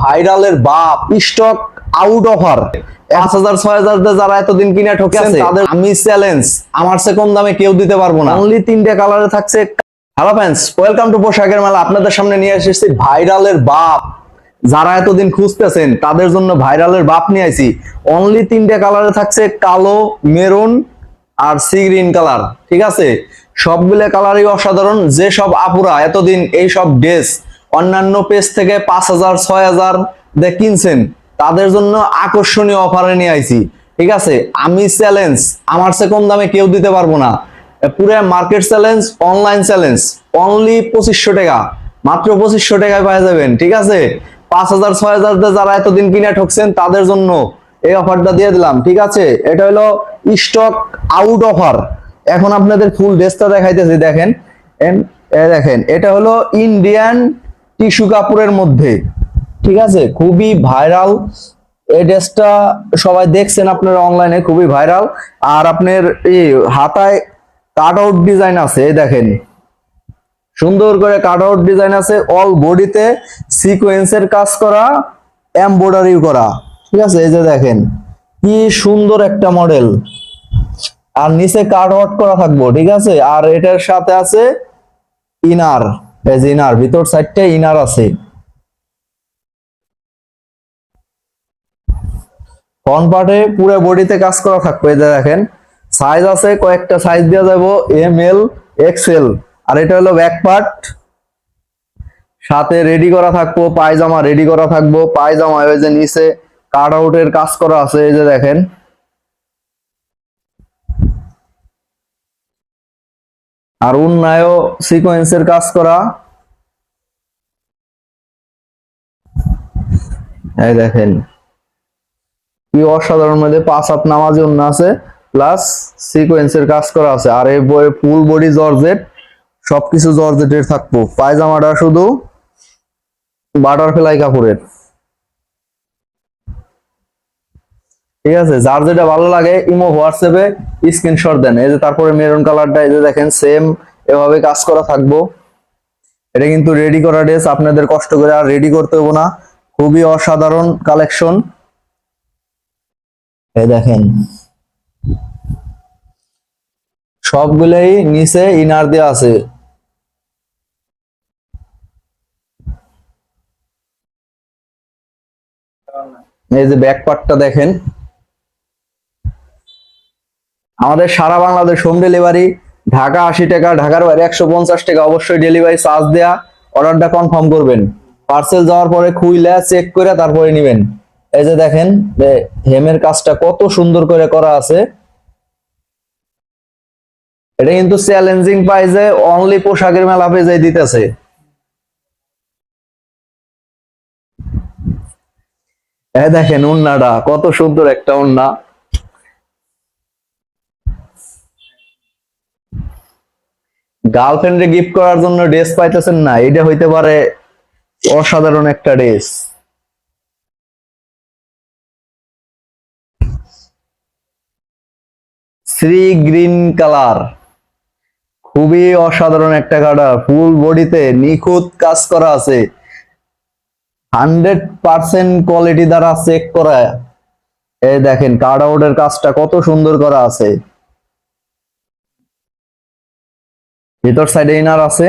ভাইরালের বাপ stock out offer পাঁচ হাজার ছয় হাজার যারা এতদিন কিনে ঠকেছেন তাদের আমি চ্যালেঞ্জ আমার সে কম দামে কেউ দিতে পারব না। অনলি তিনটে কালারে থাকছে। হ্যালো ফ্রেন্ডস ওয়েলকাম টু পোশাকের মেলা। আপনাদের সামনে নিয়ে এসেছি ভাইরালের বাপ। যারা এতদিন খুঁজতেছেন তাদের জন্য ভাইরালের বাপ নিয়ে আইছি। অনলি তিনটে কালারে থাকছে কালো মেরুন আর সি গ্রিন কালার ঠিক আছে? সবগুলো কালারই অসাধারণ। যে সব আপুরা এতদিন এই সব ড্রেস অন্যান্য পেজ থেকে পাঁচ হাজার, ছয় হাজার কিনছেন। তাদের জন্য আকর্ষণীয় অফারে নিয়ে আইছি। ঠিক আছে? আমি চ্যালেঞ্জ আমার সে কম দামে কেউ দিতে পারব না। পুরো market challenge online challenge only পঁচিশশো টাকা। মাত্র পঁচিশশো টাকায় পাওয়া যাবেন, ঠিক আছে? পাঁচ হাজার, ছয় হাজার যারা এতদিন কিনে ঠকছেন, তাদের জন্য এই অফারটা দিয়ে দিলাম, ঠিক আছে? এটা হলো স্টক আউট অফার এখন আপনাদের ফুল ড্রেসটা দেখাইতেছি, দেখেন। দেখেন, এটা হলো ইন্ডিয়ান টিস্যু কাপড়ের মধ্যে। ঠিক আছে? খুবই ভাইরাল। এই ড্রেসটা সবাই দেখছেন আপনারা অনলাইনে, খুবই ভাইরাল। আর আপনার এই হাতায় কাট আউট ডিজাইন আছে দেখেন। সুন্দর করে কাট আউট ডিজাইন আছে অল বডিতে সিকোয়েন্সের কাজ করা এমব্রয়ডারি করা। ঠিক আছে? এই যে দেখেন, কি সুন্দর একটা মডেল আর নিচে কাট আউট করা থাকব, ঠিক আছে? আর এটার সাথে আছে ইনার যে ইনার, ভিতর সাইডটা ইনার আছে। ফ্রন্ট পার্টে পুরো বডিতে কাজ করা থাকবে, এই যে দেখেন। সাইজ আছে, কয়েকটা সাইজ দেওয়া যাব এম এল এক্সেল আর এটা হলো ব্যাক পার্ট সাথে রেডি করা থাকব, পায়জামা রেডি করা থাকব। পায়জামা ওই যে নিচে কাট আউটের কাজ করা আছে, এই যে দেখেন। আর উন্নয় সিকোয়েন্সের কাজ করা। এই দেখেন, কি অসাধারণ মধ্যে পাঁচ হাত নামাজি অন্য আছে প্লাস সিকোয়েন্সের কাজ করা আছে। আর এই বইয়ের ফুল বডি জর্জেট সবকিছু জর্জেটের থাকব। পায়জামাটা শুধু বাটারফ্লাই কাপড়ের। ঠিক আছে? যার যেটা ভালো লাগে, ইমো, হোয়াটসঅ্যাপে স্ক্রিনশট দেন। এই যে তারপরে মেরুন কালারটা এই যে দেখেন সেম এভাবে কাজ করা থাকব। এটা কিন্তু রেডি করা ড্রেস আপনাদের কষ্ট করে আর রেডি করতে হব না। খুবই অসাধারণ কালেকশন এই দেখেন। সবগুলোই নিচে ইনার দেওয়া আছে। এই যে ব্যাক পার্টটা দেখেন। আমাদের সারা বাংলাদেশ হোম ডেলিভারি ঢাকা আশি টাকা, ঢাকার বাইরে একশো পঞ্চাশ টাকা অবশ্যই ডেলিভারি চার্জ দেয়া অর্ডারটা কনফার্ম করবেন। পার্সেল যাওয়ার পরে খুইলা চেক করে তারপরে নিবেন। এই যে দেখেন হেমের কাজটা কত সুন্দর করে করা আছে। এটা কিন্তু চ্যালেঞ্জিং প্রাইজে অনলি পোশাকের মেলা পেয়ে পেজে দিতেছে। দেখেন উন্নাটা, কত সুন্দর একটা উন্না। গার্লফ্রেন্ডে গিফট করার জন্য ড্রেস পাইতেছেন না এটা হইতে পারে অসাধারণ একটা ড্রেস শ্রী গ্রিন কালার, খুবই অসাধারণ একটা কালার ফুল বডিতে নিখুঁত কাজ করা আছে। হান্ড্রেড পার্সেন্ট কোয়ালিটি দ্বারা চেক করা। এই দেখেন কার্ড আউটের কাজটা কত সুন্দর করা আছে। ভিতর সাইডে ইনার আছে।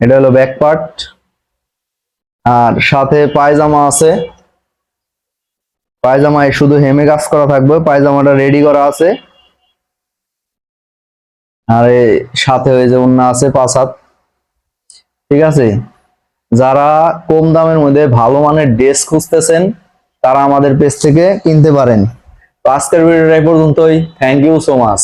এটা হলো ব্যাক পার্ট আর সাথে পায়জামা আছে। পায়জামায় শুধু হেমে কাজ করা থাকবে, পায়জামাটা রেডি করা আছে। আর সাথে ওই যে অন্য আছে পাঁচ হাত। ঠিক আছে? যারা কম দামের মধ্যে ভালো মানের ড্রেস খুঁজতেছেন, তারা আমাদের পেজ থেকে কিনতে পারেন। তো আজকের ভিডিওটা পর্যন্তই। Thank you so much